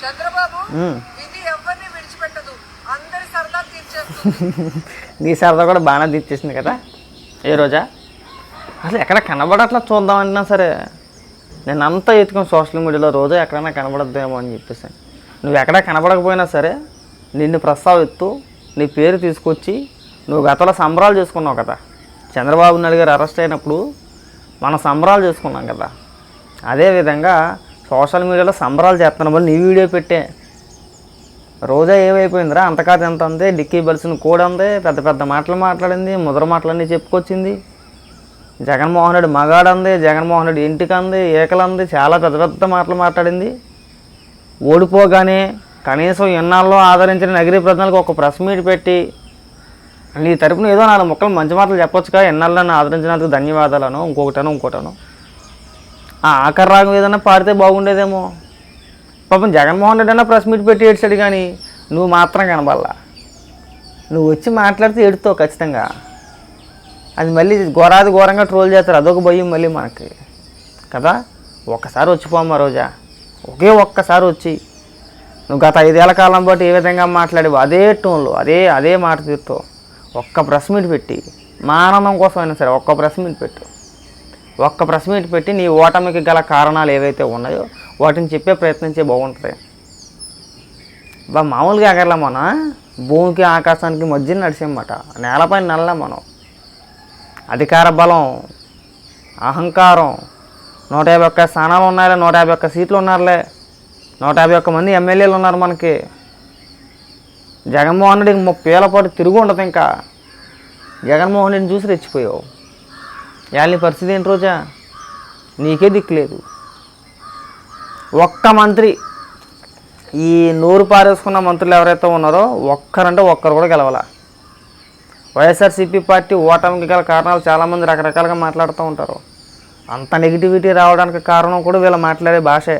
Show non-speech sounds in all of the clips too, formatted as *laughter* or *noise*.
చంద్రబాబు ఉమ్. విధి ఎవరిని విడిచిపెట్టదు? అందరి సరదా తీర్చేస్తుంది. *laughs* నీ సరదా కూడా బాగానే తీర్చేసింది కదా? ఏ రోజా? అసలు ఎక్కడ కనబడట్లా చూద్దామన్నా సరే. నేను అంతా ఎత్తుకుని సోషల్ మీడియాలో రోజు ఎక్కడైనా కనబడద్దేమో అని చెప్పేసి. నువ్వు ఎక్కడ కనబడకపోయినా సరే నిన్ను ప్రస్తావిస్తూ నీ పేరు తీసుకొచ్చి నువ్వు గతంలో సంబరాలు చేసుకున్నావు కదా? చంద్రబాబు నాయుడు గారు అరెస్ట్ అయినప్పుడు మనం సంబరాలు చేసుకున్నాం కదా? అదేవిధంగా సోషల్ మీడియాలో సంబరాలు చేస్తున్నామని నీ వీడియో పెట్టే. రోజా ఏమైపోయిందిరా? అంతకాదు ఎంత ఉంది డిక్కీ బలిసిన కూడా ఉంది పెద్ద పెద్ద మాటలు మాట్లాడింది. ముద్ర మాటలన్నీ చెప్పుకొచ్చింది. జగన్మోహన్ రెడ్డి మగాడంది. జగన్మోహన్ రెడ్డి ఇంటికి అంది ఏకలంది. చాలా పెద్ద పెద్ద మాటలు మాట్లాడింది. ఓడిపోగానే కనీసం ఎన్నాళ్ళలో ఆదరించిన నగరీ ప్రజలకు ఒక ప్రెస్ మీట్ పెట్టి నీ తరపున ఏదో నాలుగు మొక్కలు మంచి మాటలు చెప్పొచ్చుగా. ఎన్నాళ్ళని ఆదరించినందుకు ధన్యవాదాలను. ఇంకొకటను ఇంకోటను. ఆ ఆఖరి రాగం ఏదైనా పాడితే బాగుండేదేమో. పాపం జగన్మోహన్ రెడ్డి అన్న ప్రెస్ మీట్ పెట్టి ఏడ్చాడు కానీ నువ్వు మాత్రం కనబడలా. నువ్వు వచ్చి మాట్లాడితే ఏడుతావు ఖచ్చితంగా. అది మళ్ళీ ఘోరాది ఘోరంగా ట్రోల్ చేస్తారు. అదొక భయం మళ్ళీ మనకి. కదా? ఒక్కసారి వచ్చిపోమ్మా రోజా. ఒకే ఒక్కసారి వచ్చి. నువ్వు గత ఐదేళ్ళ కాలం పాటు ఏ విధంగా మాట్లాడేవు అదే టోన్లో అదే అదే మాట తీరుతో ఒక్క ప్రెస్ మీట్ పెట్టి మా ఆనందం కోసం అయినా సరే ఒక్క ప్రెస్ మీట్ పెట్టు. ఒక్క ప్రెస్ మీట్ పెట్టి నీ ఓటమికి గల కారణాలు ఏవైతే ఉన్నాయో వాటిని చెప్పే ప్రయత్నించే బాగుంటుంది. బా మామూలుగా ఎగరలే మన భూమికి ఆకాశానికి మధ్య నడిచేమాట నేలపైన నల్ల మనం. అధికార బలం అహంకారం నూట యాభై ఒక్క స్థానాలు ఉన్నాయిలే నూట యాభై ఒక్క సీట్లు ఉన్నారులే నూట యాభై ఒక్క మంది ఎమ్మెల్యేలు ఉన్నారు మనకి. జగన్మోహన్ రెడ్డికి ముప్పై ఏళ్ళ పాటు తిరుగు ఉండదు ఇంకా. జగన్మోహన్ రెడ్డిని చూసి రెచ్చిపోయావు. ఇవాళ పరిస్థితి ఏంటి రోజా? నీకే దిక్కులేదు. ఒక్క మంత్రి ఈ నోరు పారేసుకున్న మంత్రులు ఎవరైతే ఉన్నారో ఒక్కరంటే ఒక్కరు కూడా గెలవాల. వైఎస్ఆర్సీపీ పార్టీ ఓటమికి గల కారణాలు చాలామంది రకరకాలుగా మాట్లాడుతూ ఉంటారు. అంత నెగిటివిటీ రావడానికి కారణం కూడా వీళ్ళు మాట్లాడే భాషే.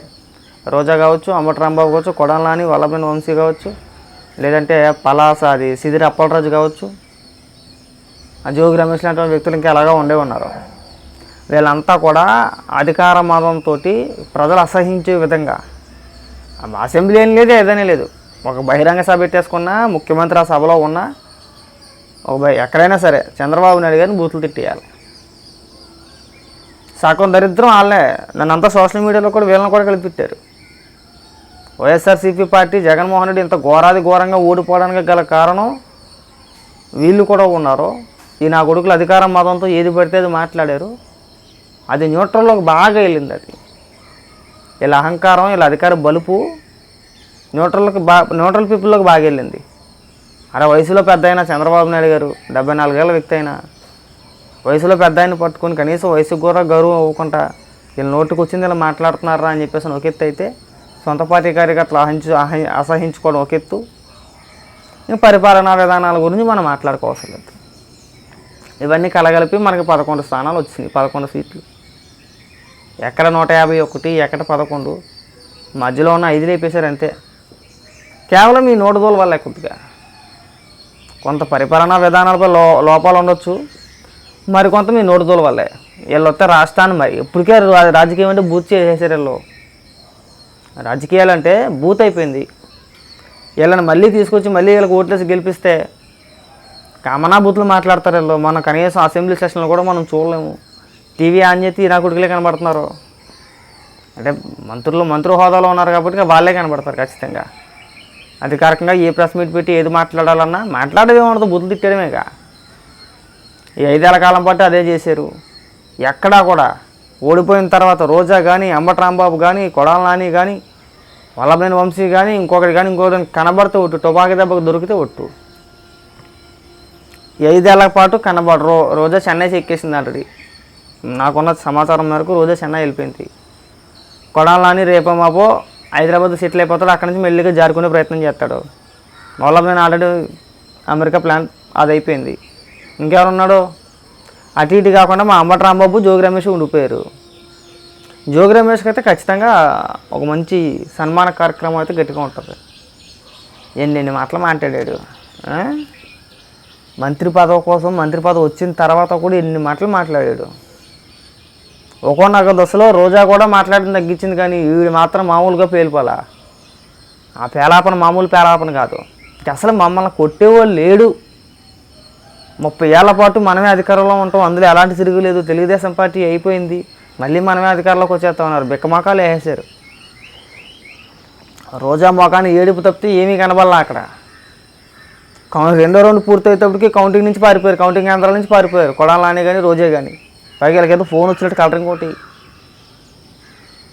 రోజా కావచ్చు అమ్మటి కావచ్చు కొడంలాని వల్లభైన వంశీ కావచ్చు లేదంటే పలాస అది సిదిరి అప్పలరాజు కావచ్చు జోగి రమేష్ లాంటి వ్యక్తులు ఇంకా ఎలాగా ఉండే ఉన్నారు. వీళ్ళంతా కూడా అధికార మతంతో ప్రజలు అసహించే విధంగా. అసెంబ్లీ ఏం లేదు ఏదైనా లేదు. ఒక బహిరంగ సభ పెట్టేసుకున్నా ముఖ్యమంత్రి ఆ సభలో ఉన్నా ఒక ఎక్కడైనా సరే చంద్రబాబు నాయుడు గారిని బూతులు తిట్టేయాలి. సగం దరిద్రం వాళ్ళే. నన్ను అంతా సోషల్ మీడియాలో కూడా వీళ్ళని కూడా కలిపిట్టారు వైఎస్ఆర్సీపీ పార్టీ జగన్మోహన్ రెడ్డి ఇంత ఘోరాది ఘోరంగా ఓడిపోవడానికి గల కారణం వీళ్ళు కూడా ఉన్నారు. ఈ నా కొడుకులు అధికారం మతంతో ఏది పడితే అది మాట్లాడారు. అది న్యూట్రల్లోకి బాగా వెళ్ళింది అది. వీళ్ళ అహంకారం వీళ్ళ అధికార బలుపు న్యూట్రల్కి బా న్యూట్రల్ పీపుల్లోకి బాగా వెళ్ళింది. అరే వయసులో పెద్ద అయినా చంద్రబాబు నాయుడు గారు డెబ్బై నాలుగేళ్ళ వ్యక్తి అయినా వయసులో పెద్ద ఆయన పట్టుకొని కనీసం వయసు కూడా గౌరవం అవ్వకుండా వీళ్ళు నోటికి వచ్చింది ఇలా మాట్లాడుతున్నారా అని చెప్పేసి ఒక ఎత్తు అయితే సొంత పార్టీ కార్యకర్తలు అహించు అహ- అసహించుకోవడం ఒక ఎత్తు. పరిపాలనా విధానాల గురించి మనం మాట్లాడుకోవాల్సి లేదు. ఇవన్నీ కలగలిపి మనకి పదకొండు స్థానాలు వచ్చినాయి పదకొండు సీట్లు. ఎక్కడ నూట యాభై ఒకటి ఎక్కడ పదకొండు. మధ్యలో ఉన్న ఐదు లేపేశారు అంతే. కేవలం ఈ నోటుదోలు వల్ల కొద్దిగా. కొంత పరిపాలనా విధానాలపై లో లోపాలు ఉండొచ్చు. మరికొంత మీ నోటుదోలు వల్లే. వీళ్ళు వస్తే రాష్ట్రాన్ని మరి ఇప్పటికే రా- రాజకీయం అంటే బూత్ చేసేసారు వీళ్ళు. రాజకీయాలు అంటే బూత్ అయిపోయింది. వీళ్ళని మళ్ళీ తీసుకొచ్చి మళ్ళీ వీళ్ళకి ఓట్లేసి గెలిపిస్తే కామనా బూతులు మాట్లాడతారు వీళ్ళు. మనం కనీసం అసెంబ్లీ సెషన్లో కూడా మనం చూడలేము. టీవీ ఆన్ చేసి నా కొడుకులే కనబడుతున్నారు. అంటే మంత్రులు మంత్రి హోదాలో ఉన్నారు కాబట్టి వాళ్ళే కనబడతారు ఖచ్చితంగా. అధికారికంగా ఏ ప్రెస్ మీట్ పెట్టి ఏది మాట్లాడాలన్నా మాట్లాడేది ఉండదు బుద్ధులు తిట్టడమేగా ఈ ఐదేళ్ళ కాలం పాటు అదే చేశారు. ఎక్కడా కూడా ఓడిపోయిన తర్వాత రోజా కానీ అంబటి రాంబాబు కానీ కొడాల నాని కానీ వల్లభనేని వంశీ కానీ ఇంకొకటి కానీ ఇంకొకటి కనబడితే ఒట్టు టొబాకి దెబ్బకు దొరికితే ఒట్టు. ఐదేళ్ళ పాటు కనబడు రో రోజా చెన్నై ఎక్కేసింది ఆల్రెడీ నాకున్న సమాచారం మేరకు రోజా చెన్నై వెళ్ళిపోయింది. కొడాలని రేపో మాపో హైదరాబాద్ సెటిల్ అయిపోతాడు. అక్కడి నుంచి మెల్లిగా జారుకునే ప్రయత్నం చేస్తాడు. వల్లభనేని ఆల్రెడీ అమెరికా ప్లాన్ అది అయిపోయింది ఇంకెవరున్నాడు అటు ఇటు కాకుండా మా అంబటి రాంబాబు జోగి రమేష్ ఉండిపోయారు. జోగి రమేష్కి అయితే ఖచ్చితంగా ఒక మంచి సన్మాన కార్యక్రమం అయితే గట్టిగా ఉంటుంది. ఎన్ని ఎన్ని మాటలు మాట్లాడాడు మంత్రి పదవి కోసం మంత్రి పదవి వచ్చిన తర్వాత కూడా ఎన్ని మాటలు మాట్లాడాడు. ఒకనొక దశలో రోజా కూడా మాట్లాడడం తగ్గించింది కానీ వీడు మాత్రం మామూలుగా పేలిపోలా. ఆ పేలాపన మామూలు పేలాపన కాదు. అసలు మమ్మల్ని కొట్టేవాళ్ళు లేడు. ముప్పై ఏళ్ళ పాటు మనమే అధికారంలో ఉంటాం. అందులో ఎలాంటి తిరుగులేదు తెలుగుదేశం పార్టీ అయిపోయింది. మళ్ళీ మనమే అధికారంలోకి వచ్చేస్తామన్నారు బిక్కమకాలు వేసేశారు. రోజా మొఖాన్ని ఏడుపు తప్పితే ఏమీ కనబడలా అక్కడ. రెండో రౌండ్ పూర్తయ్యేటప్పటికి కౌంటింగ్ నుంచి పారిపోయారు కౌంటింగ్ కేంద్రాల నుంచి పారిపోయారు. కొడాలి నాని కానీ రోజే కానీ పైకి వీళ్ళకేదో ఫోన్ వచ్చినట్టు కలరింగ్ ఒకటి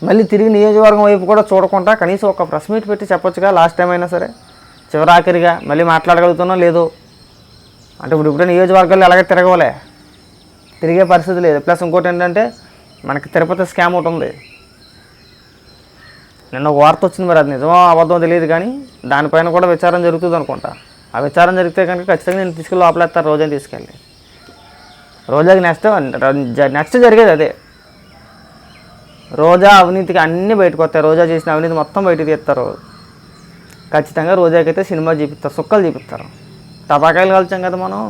మళ్ళీ తిరిగి నియోజకవర్గం వైపు కూడా చూడకుండా కనీసం ఒక ప్రెస్ మీట్ పెట్టి చెప్పొచ్చుగా లాస్ట్ టైం అయినా సరే. చివరాఖరిగా మళ్ళీ మాట్లాడగలుగుతున్నా లేదో. అంటే ఇప్పుడు ఇప్పుడే నియోజకవర్గాలు ఎలాగ తిరగవలే? తిరిగే పరిస్థితి లేదు. ప్లస్ ఇంకోటి ఏంటంటే మనకి తిరుపతి స్కామ్ ఒకటి ఉంది. నిన్న ఒక వార్త వచ్చింది మరి అది నిజమో అబద్ధమో తెలియదు కానీ దానిపైన కూడా విచారం జరుగుతుంది అనుకుంటా. ఆ విచారం జరిగితే కనుక ఖచ్చితంగా నేను తీసుకెళ్ళి లోపలేస్తాను రోజా తీసుకెళ్ళి. రోజాకి నెక్స్ట్ నెక్స్ట్ జరిగేది అదే. రోజా అవినీతికి అన్నీ బయటకు వస్తాయి. రోజా చేసిన అవినీతి మొత్తం బయటకు తీస్తారు. ఖచ్చితంగా రోజాకి అయితే సినిమా చూపిస్తారు సుక్కలు చూపిస్తారు. టపాకాయలు కలిచాం కదా మనం.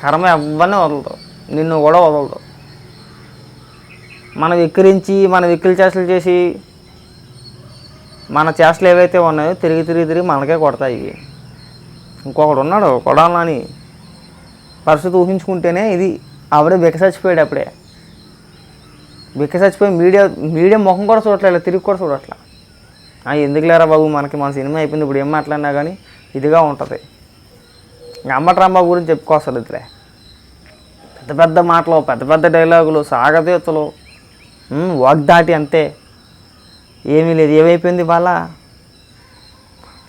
కర్మ ఎవ్వనే వదలదు. నిన్ను కూడా వదలదు. మనం విక్రించి మన విక్కిలి చేష్టలు చేసి మన చేష్టలు ఏవైతే ఉన్నాయో తిరిగి తిరిగి తిరిగి మనకే కొడతాయి ఇంకొకడు ఉన్నాడు కొడాలని పరిస్థితి ఊహించుకుంటేనే ఇది ఆవిడే బిక్క చచ్చిపోయాడు అప్పుడే. బిక్క చచ్చిపోయి మీడియా మీడియా ముఖం కూడా చూడట్లేదు తిరిగి కూడా చూడట్లా. ఎందుకు లేరా బాబు మనకి మన సినిమా అయిపోయింది ఇప్పుడు ఏం మాట్లాడినా కానీ ఇదిగా ఉంటుంది. ఇంకా గురించి చెప్పుకోవసరం ఇద్దరే. పెద్ద పెద్ద మాటలు పెద్ద పెద్ద డైలాగులు సాగతీతలు వాగ్దాటి అంతే. ఏమీ లేదు ఏమైపోయింది వాళ్ళ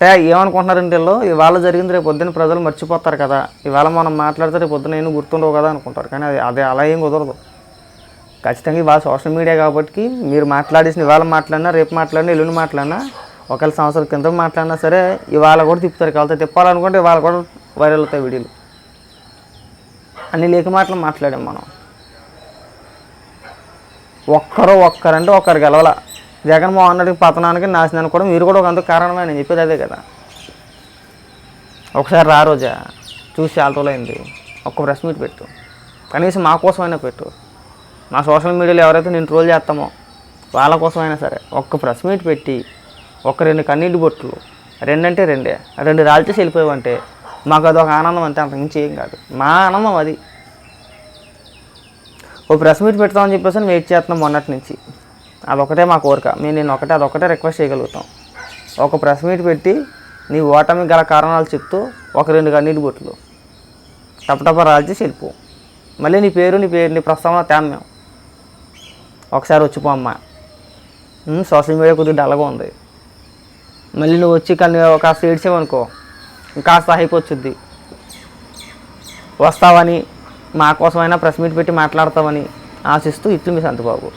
ఏమనుకుంటున్నారండి ఏమనుకుంటున్నారంటే వీళ్ళు? ఇవాళ జరిగింది రేపు పొద్దున్న ప్రజలు మర్చిపోతారు కదా. ఇవాళ మనం మాట్లాడితే రేపు పొద్దున ఏం గుర్తుండవు కదా అనుకుంటారు. కానీ అది అది అలా ఏం కుదరదు. ఖచ్చితంగా ఇవాళ సోషల్ మీడియా కాబట్టి మీరు మాట్లాడేసిన ఇవాళ మాట్లాడినా రేపు మాట్లాడినా ఎల్లుండి మాట్లాడినా ఒకవేళ సంవత్సరం కింద మాట్లాడినా సరే ఇవాళ కూడా తిప్పుతారు. కలితే తిప్పాలనుకుంటే ఇవాళ కూడా వైరల్ అవుతాయి వీడియోలు. అన్ని లేక మాటలు మాట్లాడాం మనం. ఒక్కరు ఒక్కరంటే ఒక్కరు గెలవాల? జగన్మోహన్ రెడ్డి పతనానికి నాశనానికి కూడా మీరు కూడా ఒక అంత కారణమే నేను చెప్పేది అదే కదా. ఒకసారి రా రోజా చూసి చాలా ఒక్క ప్రెస్ మీట్ పెట్టు. కనీసం మా కోసమైనా పెట్టు. మా సోషల్ మీడియాలో ఎవరైతే నేను ట్రోల్ చేస్తామో వాళ్ళ కోసమైనా సరే ఒక్క ప్రెస్ మీట్ పెట్టి ఒక రెండు కన్నీటి బొట్లు రెండంటే రెండే రెండు రాల్చేసి వెళ్ళిపోయావంటే మాకు అదొక ఆనందం అంతే అంతకుమించి ఏం కాదు. మా ఆనందం అది. ఓ ప్రెస్ మీట్ పెడతామని చెప్పేసి వెయిట్ చేస్తున్నాం మొన్నటి నుంచి. అదొకటే మా కోరిక. మేము నేను ఒకటే అదొకటే రిక్వెస్ట్ చేయగలుగుతాం. ఒక ప్రెస్ మీట్ పెట్టి నీ ఓటమి గల కారణాలు చెప్తూ ఒక రెండు కన్నీటి బొట్లు టపటప రాల్చి వెళ్ళిపో మళ్ళీ నీ పేరు నీ పేరు నీ ప్రస్తావన తేం మేము. ఒకసారి వచ్చిపో అమ్మ. సోషల్ మీడియా కొద్దిగా డల్గా ఉంది. మళ్ళీ నువ్వు వచ్చి కానీ కాస్త ఏడ్చేవనుకో ఇంకా హైప్ వచ్చుద్ది. వస్తావని మా కోసమైనా ప్రెస్ మీట్ పెట్టి మాట్లాడతావని ఆశిస్తూ ఇట్లు మీ సంతబాబు